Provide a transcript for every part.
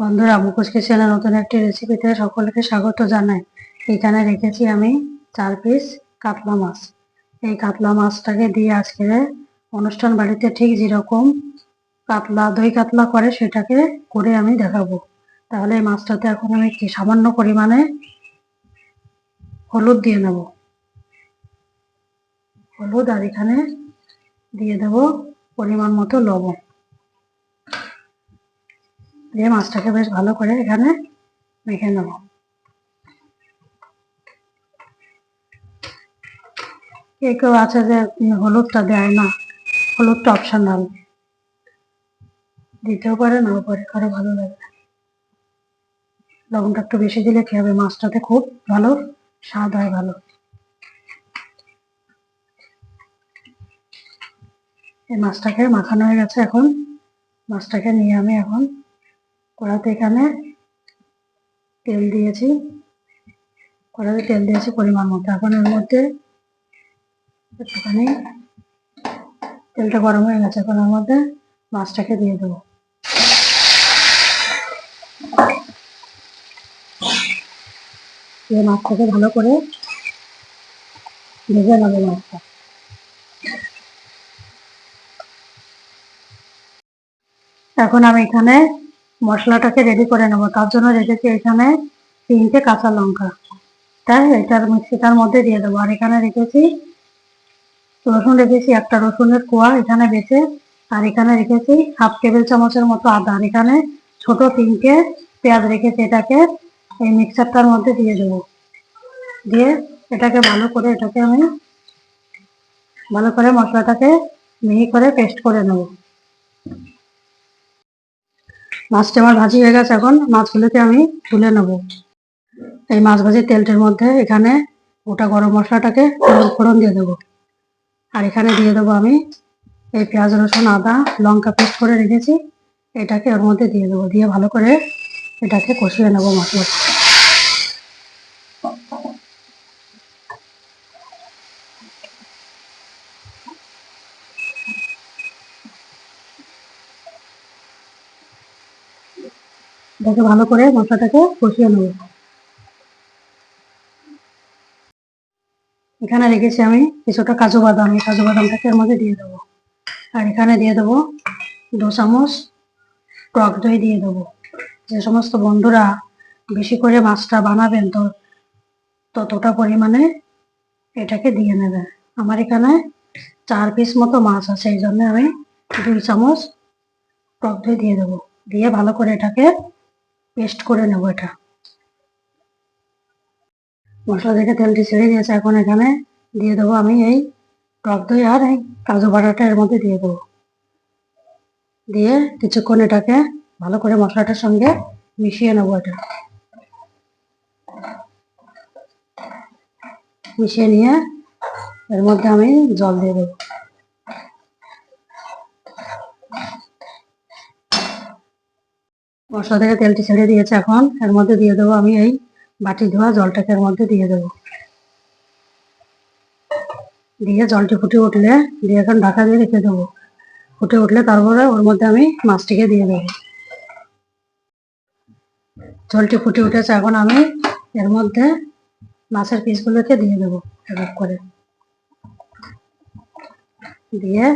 বন্ধুরা মুখোশ কিচেনে নতুন একটি রেসিপিতে সকলকে স্বাগত জানাই। এখানে রেখেছি আমি চার পিস কাতলা মাছ। এই কাতলা মাছটাকে দিয়ে আজকে অনুষ্ঠান বাড়িতে ঠিক যেরকম কাতলা, দই কাতলা করে সেটাকে করে আমি দেখাবো। তাহলে এই মাছটাতে এখন আমি কি সামান্য পরিমাণে হলুদ দিয়ে নেব। হলুদ আর এখানে দিয়ে দেব পরিমাণ মতো লবণ। দিয়ে মাছটাকে বেশ ভালো করে এখানে মেখে নেব। কেউ কেউ আছে যে হলুদটা দেয় না? হলুদটা অপশনাল দিতেও পারে, নাও পারে, কারও ভালো লাগে লবণটা একটু বেশি দিলে কি হবে? মাছটাতে খুব ভালো স্বাদ হয় ভালো। এই মাছটাকে মাখানো হয়ে গেছে এখন। মাছটাকে নিয়ে আমি এখন কড়াতে এখানে তেল দিয়েছি। কড়াতে তেল দিয়েছি পরিমাণ মতো। এখন এর মধ্যে একটুখানি তেলটা গরম হয়ে গেছে। এখন এর মধ্যে মাছটাকে দিয়ে দেবো। দিয়ে মাছটাকে ভালো করে ভেজে নেব মাছটা। এখন আমি এখানে মশলাটাকে রেডি করে নেব। তার জন্য রেখেছি এখানে তিনটে কাঁচা লঙ্কা। তাই এটার মিক্সিটার মধ্যে দিয়ে দেবো। আর এখানে রেখেছি রসুন, রেখেছি একটা রসুনের কোয়া এখানে বেছে। আর এখানে রেখেছি হাফ টেবিল চামচের মতো আদা। আর এখানে ছোট তিনটে পেঁয়াজ রেখেছি এটাকে। এই মিক্সারটার মধ্যে দিয়ে দেবো। দিয়ে এটাকে ভালো করে এটাকে আমি ভালো করে মশলাটাকে মিহি করে পেস্ট করে নেব। মাছটা আমার ভাজি হয়ে গেছে এখন, মাছগুলোকে আমি তুলে নেব। এই মাছ ভাজি তেলটির মধ্যে এখানে গোটা গরম মশলাটাকে ফোড়ন দিয়ে দেবো। আর এখানে দিয়ে দেবো আমি এই পেঁয়াজ, রসুন, আদা, লঙ্কা পেস্ট করে রেখেছি। এটাকে ওর মধ্যে দিয়ে দেবো, দিয়ে ভালো করে এটাকে কষিয়ে নেব মশলা এটাকে ভালো করে মশলাটাকে কষিয়ে নেব। এখানে রেখেছি আমি কিছুটা কাজু বাদাম। এই কাজু বাদামটাকে এর মধ্যে দিয়ে দেবো। আর এখানে দিয়ে দেবো দু চামচ টক দই দিয়ে দেবো। যে সমস্ত বন্ধুরা বেশি করে মাছটা বানাবেন তো ততটা পরিমাণে এটাকে দিয়ে নেবেন আমার এখানে চার পিস মতো মাছ আছে, এই জন্য আমি দুই চামচ টক দই দিয়ে দেবো। দিয়ে ভালো করে এটাকে পেস্ট করে নেব এটা। মশলা থেকে তেলটি ছেড়ে দিয়েছে, এখন এখানে দিয়ে দেবো আমি এই টক দই আর এই কাজু বাটাটা এর মধ্যে দিয়ে দেবো। দিয়ে কিছুক্ষণ এটাকে ভালো করে মশলাটার সঙ্গে মিশিয়ে নেব এটা। মিশিয়ে নিয়ে এর মধ্যে আমি জল দিয়ে দেবো। মশলা থেকে তেলটি ছেড়ে দিয়েছে এখন। এর মধ্যে দিয়ে দেবো আমি এই বাটি ধোয়া জলটাকে এর মধ্যে দিয়ে দেবো। দিয়ে জলটি ফুটে উঠলে দিয়ে এখন ঢাকা দিয়ে রেখে দেবো। ফুটে উঠলে তারপরে ওর মধ্যে আমি মাছটিকে দিয়ে দেবো। জলটি ফুটে উঠেছে, এখন আমি এর মধ্যে মাছের পিসগুলোকে দিয়ে দেবো এক করে। দিয়ে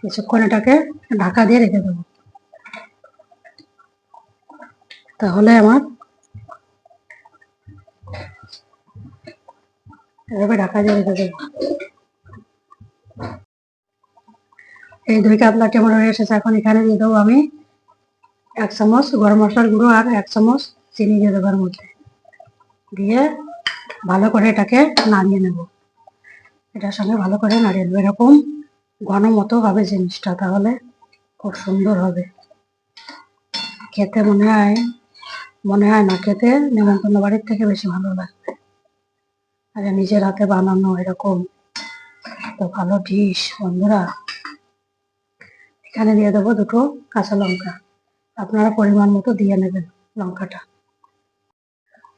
কিছুক্ষণ এটাকে ঢাকা দিয়ে রেখে দেবো। তাহলে আমার এভাবে ঢাকা এই দুই কাতলা কেমন হয়ে এসেছে, এখন এখানে দিয়ে দেবো আমি এক চামচ গরম মশলার গুঁড়ো আর এক চামচ চিনি দিয়ে দেবার মধ্যে। দিয়ে ভালো করে এটাকে নাড়িয়ে নেব। এটার সঙ্গে ভালো করে নাড়িয়ে নেব। এরকম ঘন মতো হবে জিনিসটা, তাহলে খুব সুন্দর হবে। খেতে মনে হয় মনে হয় না খেতে, নেমন্তন্ন বাড়ির থেকে বেশি ভালো লাগবে। আর নিজের হাতে বানানো এরকম তো ভালো ডিশ বন্ধুরা। এখানে দিয়ে দেবো দুটো কাঁচা লঙ্কা। আপনারা পরিমাণ মতো দিয়ে নেবেন লঙ্কাটা।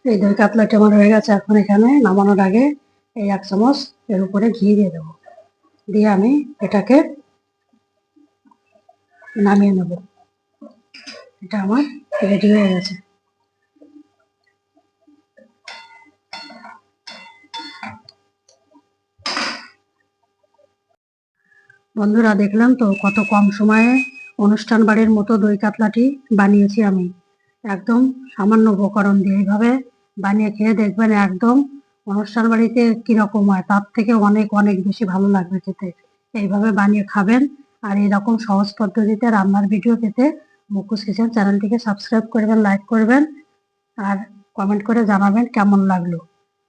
এই দই কাতলাটি আমার হয়ে গেছে এখন এখানে নামানোর আগে এই এক চামচ এর উপরে ঘি দিয়ে দেবো। দিয়ে আমি এটাকে নামিয়ে নেব। এটা আমার রেডি হয়ে গেছে। বন্ধুরা, দেখলাম তো কত কম সময়ে অনুষ্ঠান বাড়ির মতো দই কাতলাটি বানিয়েছি আমি। একদম সামান্য উপকরণ দিয়ে এইভাবে বানিয়ে খেয়ে দেখবেন একদম অনুষ্ঠান বাড়িতে কীরকম হয়, তার থেকে অনেক অনেক বেশি ভালো লাগবে খেতে। এইভাবে বানিয়ে খাবেন আর এরকম সহজ পদ্ধতিতে রান্নার ভিডিও পেতে মুকুশ কিচেন চ্যানেলটিকে সাবস্ক্রাইব করবেন লাইক করবেন আর কমেন্ট করে জানাবেন কেমন লাগল।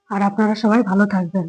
আর আপনারা সবাই ভালো থাকবেন।